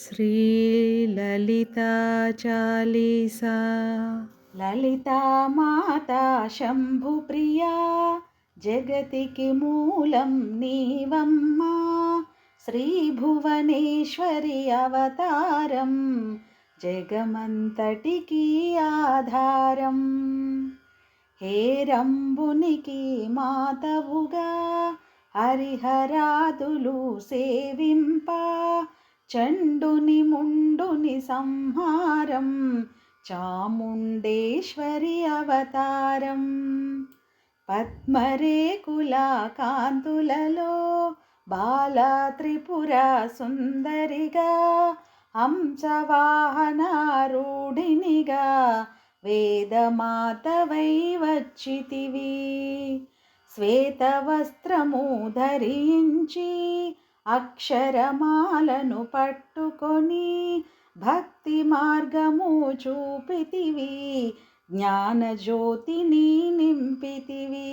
श्रीललिता चालीसा ललिता माता शम्भुप्रिया जगतिकि मूलं नीवम्मा श्रीभुवनेश्वरि अवतारं जगमन्तटिकी आधारं हेरम्बुनिकी मातवुगा हरिहरादुलु सेविम्पा చండుని ముండుని సంహారం చాముండేశ్వరి అవతారం. పద్మరేకుల కాంతులలో బాల త్రిపుర సుందరిగా హంసవాహనారూఢినిగా వేదమాతవై వచ్చితివి. శ్వేతవస్త్రము ధరించి అక్షరమాలను పట్టుకొని భక్తి మార్గము చూపితివి జ్ఞానజ్యోతిని నింపితివి.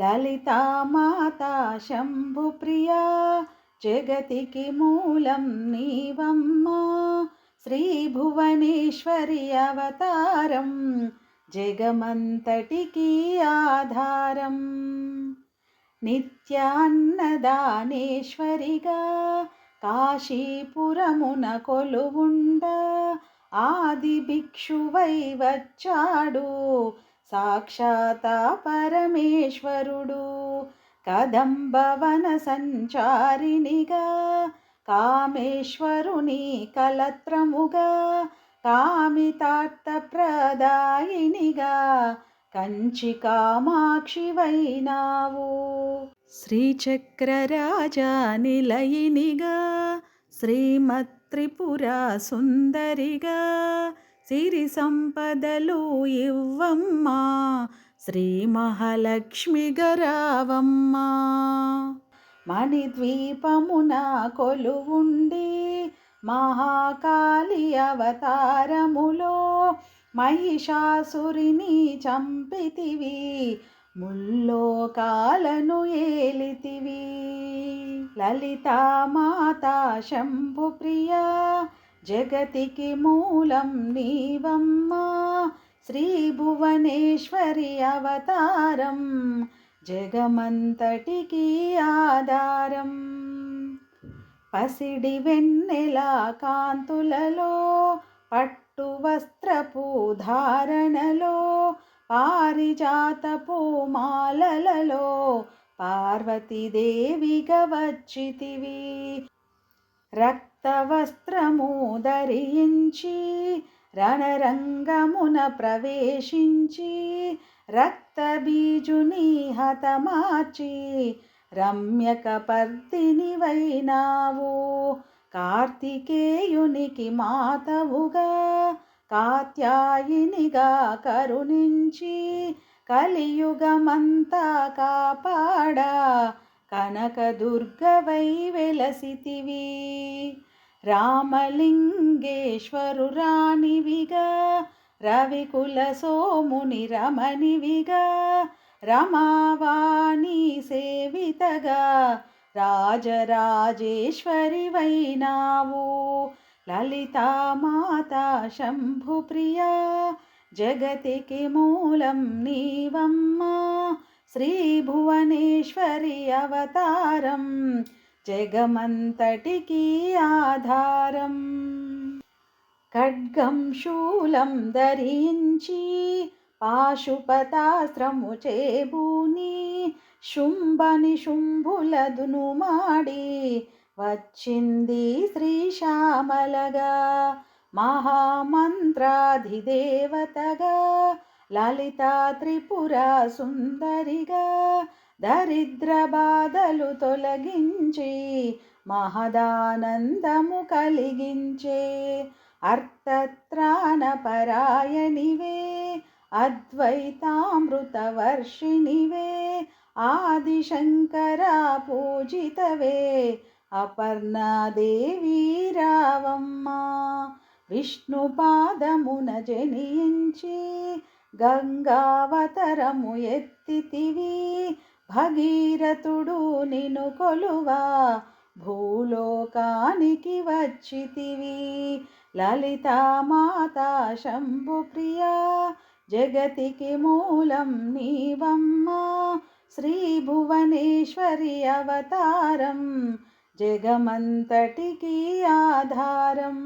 లలితామాత శంభుప్రియా జగతికి మూలం నీవమ్మా. శ్రీభువనేశ్వరి అవతారం జగమంతటికి ఆధారం. నిత్యాన్నదానేశ్వరిగా కాశీపురమున కొలువుండ ఆది భిక్షువై వచ్చాడు. సాక్షాత పరమేశ్వరుడు కదంబవన సంచారిణిగా కామేశ్వరుని కలత్రముగా కామితార్థప్రదాయినిగా కంచి కామాక్షివైనావు శ్రీచక్రరాజా నిలయినిగా శ్రీమత్రిపురా సుందరిగా సిరి సంపదలు ఇవ్వమ్మా శ్రీ మహాలక్ష్మి గరావమ్మా మణిద్వీపమున కొలువుండి మహాకాళి అవతారములో మహిషాసురిని చంపితివి. ముల్లోకాలను ఏలితివి. లలితామాత శంభుప్రియా జగతికి మూలం నీవమ్మా. శ్రీ భువనేశ్వరి అవతారం జగమంతటికి ఆధారం. పసిడి వెన్నెల కాంతులలో పట్టు వస్త్రపు ధారణలో పారిజాతపు మాలలలో పార్వతీదేవిగా వచ్చితివి రక్తవస్త్రము ధరించి రణరంగమున ప్రవేశించి రక్తబీజుని హతమాచి రమ్యకపర్దిని వైనావు కార్తికేయునికి మాతవుగా కాత్యాయినిగా కరుణించి కలియుగమంతా కాపాడా కనకదుర్గవై వెలసితివి. రామలింగేశ్వరు రాణివిగా రవికుల సోముని రమణివిగా రమావాణి సేవితగా రాజరాజేశ్వరి వైనావు లలితామాత శంభుప్రియా జగతికి మూలం నీవమ్మా శ్రీభువనేశ్వరి అవతారం జగమంతటికి ఆధారం. ఖడ్గం శూలం ధరించి పాశుపతాస్త్రము చేబూని శుంభని శుంభులదును మాడి వచ్చింది శ్రీశ్యామలగా మహామంత్రాధిదేవతగా లలిత త్రిపుర సుందరిగా దరిద్ర బాధలు తొలగించి మహదానందము కలిగించే అర్థత్రాణపరాయణివే అద్వైతామృతవర్షిణివే ఆదిశంకర పూజితవే అపర్ణాదేవి రావమ్మ. విష్ణు పాదమున జనించి గంగావతరము ఎత్తితివి. భగీరథుడు నిను కొలువా భూలోకానికి వచ్చితివి. లలితామాతా శంభుప్రియ జగతికి మూలం నీవమ్మ. శ్రీ భువనేశ్వరి అవతారం జగమంతటికి ఆధారం.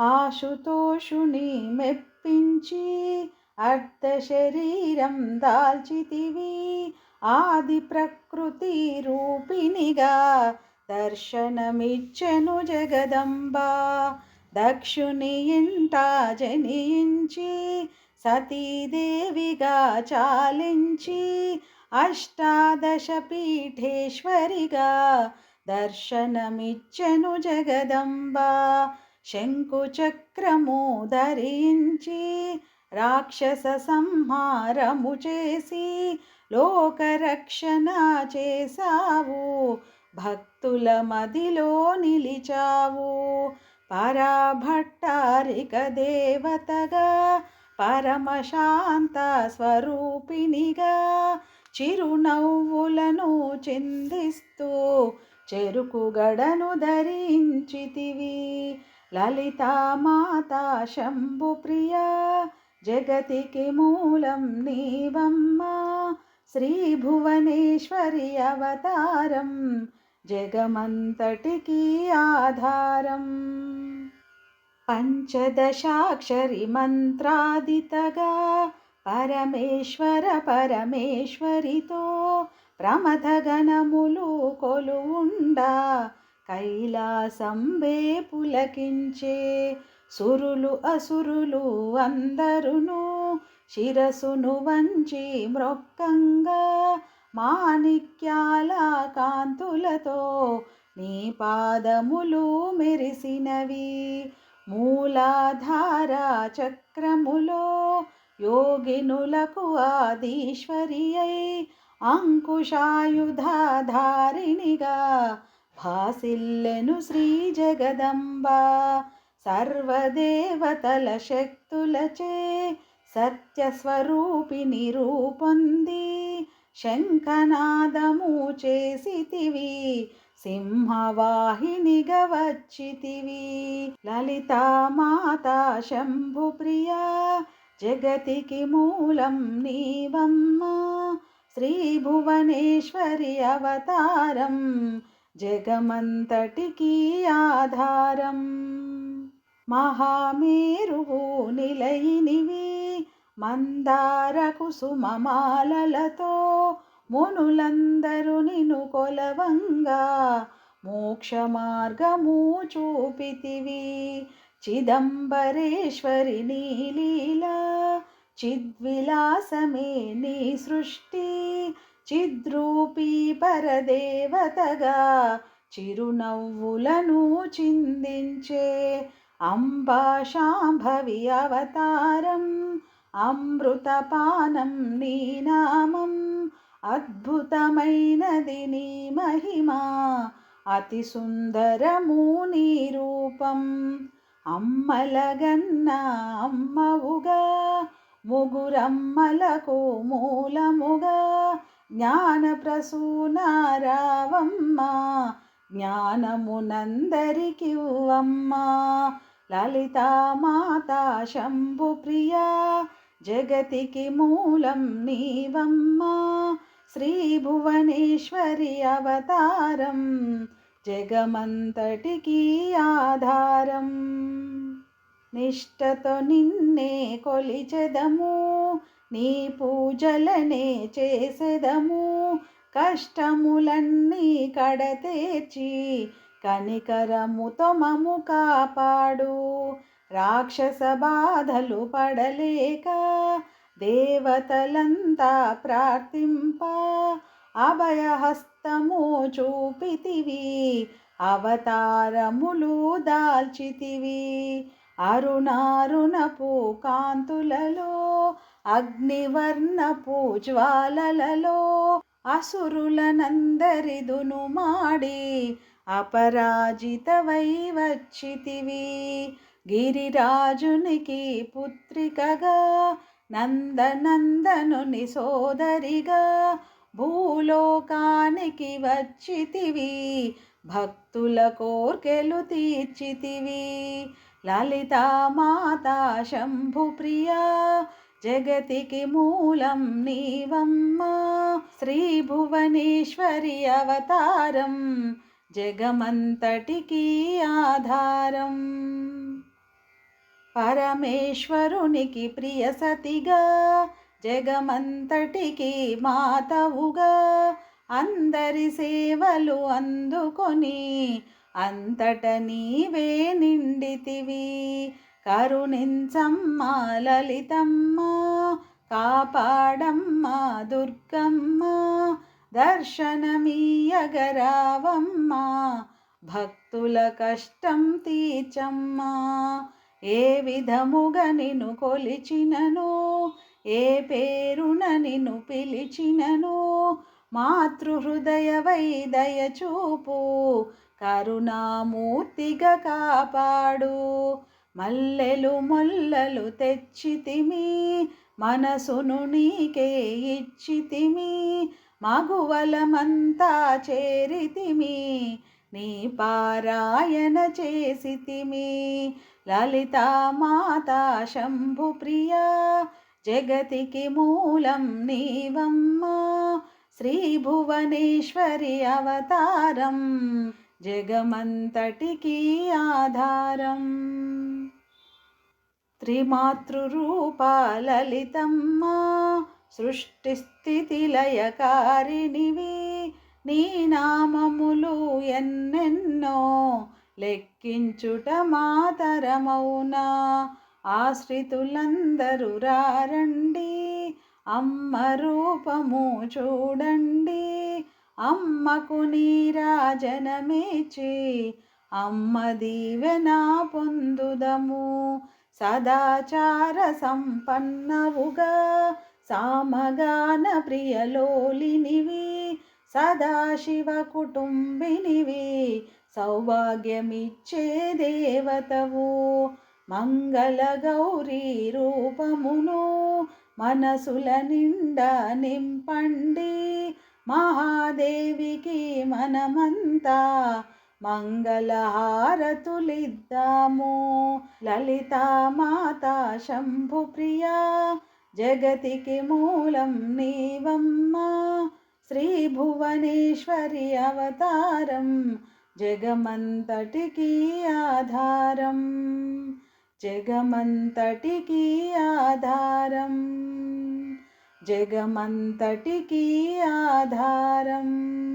ఆశుతోషుని మెప్పించి అర్ధశరీరం దాల్చితివి. ఆది ప్రకృతి రూపిణిగా దర్శనమిచ్చెను జగదంబ. దక్షుని ఇంట జనించి సతీదేవిగా చాలించి అష్టాదశ పీఠేశ్వరిగా దర్శనమిచ్చెను జగదంబ. శంకుచక్రము ధరించి రాక్షస సంహారము చేసి లోకరక్షణ చేశావు. భక్తుల మదిలో నిలిచావు. పరాభట్టారిక దేవతగా పరమశాంత స్వరూపిణిగా చిరునవ్వులను చిందిస్తూ చెరుకు గడను ధరించితివి. శంభు ప్రియ జగతికి మూలం నీవమ్మ. శ్రీ భువనేశ్వరి అవతారం జగమంతటికి ఆధారం. పంచదశాక్షరి మంత్రాదితగా పరమేశ్వర పరమేశ్వరితో ప్రమథగణములు కొలువుండా కైలాసంబే పులకించే సురులు అసురులు అందరును శిరసును వంచి మృక్కంగా మాణిక్యాల కాంతులతో నీ పాదములు మెరిసినవి. మూలాధార చక్రములో యోగినులకు ఆదీశ్వరి అయి అంకుశాయుధాధారిణిగా భాసిల్లెను శ్రీ జగదంబ. సర్వదేవతల శక్తులచే సత్యస్వరూపిణి రూపొంది. శంఖనాదము చేసితివి సింహవాహినిగా వచ్చితివి. లలితామాతా శంభుప్రియా జగతికి మూలం నీవమ్మ శ్రీ భువనేశ్వరి అవతారం జగమంతటికి ఆధారం. మహామేరువు నిలయినివి మందార కుసుమమాలలతో మునులందరూ నిను కొలవంగా మోక్ష మార్గము చూపితివి. చిదంబరేశ్వరి నీలీలా చిద్విలాసమే నీ సృష్టి చిద్రూపీ పరదేవతగా చిరునవ్వులను చిందించే అంబా శాంభవి అవతారం అమృతపానం నీ నామం అద్భుతమైనది నీ మహిమ అతి సుందరము నీ రూపం అమ్మలగన్న అమ్మవుగా ముగురమ్మలకు మూలముగా. జ్ఞాన ప్రసూనారావమ్మ జ్ఞానమునందరికి అమ్మ లలితామాతా శంభుప్రియా జగతికి మూలం నీవమ్మ. శ్రీ భువనేశ్వరి అవతారం జగమంతటికి ఆధారం. నిష్టతో నిన్నే కొలిచెదము నీ పూజలనే చేసెదము. కష్టములన్నీ కడతేర్చి కనికరముతో మము కాపాడు. రాక్షస బాధలు పడలేక దేవతలంతా ప్రార్థింప అభయహస్తము చూపితివి అవతారములు దాల్చితివి. అరుణారుణపు కాంతులలో అగ్నివర్ణపు జ్వాలలలో అసురులనందరిదును మాడి అపరాజితవై వచ్చితివి. గిరిరాజునికి పుత్రికగా నందనందనుని సోదరిగా భూలోకానికి వచ్చితివి భక్తుల కోర్కెలు తీర్చితివి. లలితా మాతా జగతికి మూలం నీవమ్మ. శ్రీ భువనేశ్వరి అవతారం జగమంతటికి ఆధారం. పరమేశ్వరునికి ప్రియ సతిగా జగమంతటికి మాతవుగా. అందరి సేవలు అందుకొని అంతట నీవే నిండితివి. కరుణించమ్మ లలితమ్మ కాపాడమ్మ దుర్గమ్మ దర్శనమీయగరావమ్మ భక్తుల కష్టం తీర్చమ్మా. ఏ విధముగా నిన్ను కొలిచినను ఏ పేరున నిన్ను పిలిచినను? మాతృహృదయ వైదయ చూపు కరుణామూర్తిగా కాపాడు. మల్లెలు మొల్లలు తెచ్చితిమి మనసును నీకే ఇచ్చితిమి మగువలమంతా చేరితిమి నీ పారాయణ చేసితిమి లలితా మాతా శంభు ప్రియా జగతికి మూలం నీవమ్మా శ్రీ భువనేశ్వరి అవతారం జగమంతటికి ఆధారం. త్రిమాతృరూప లలితమ్మ సృష్టి స్థితి లయకారిణివి నీ నామములు ఎన్నెన్నో లెక్కించుట మాతరమౌనా. ఆశ్రితులందరూ రారండి. అమ్మ రూపము చూడండి. అమ్మకు నీరాజనమేచి అమ్మ దీవెన పొందుదము. సదాచార సంపన్నవుగా. సామగాన ప్రియలోలినివి. సదాశివ కుటుంబినివి. సౌభాగ్యమిచ్చే దేవతవు. మంగళ గౌరీ రూపమును మనసుల నిండా నింపండి. మహాదేవికి మనమంతా మంగళహారతులిద్దాము. లలితామాత మాతా జగతికి మూలం నీవమ్మ. శ్రీ భువనేశ్వరి అవతారం జగమంతటికి ఆధారం. జగమంతటికి ఆధారం. జగమంతటికి ఆధారం.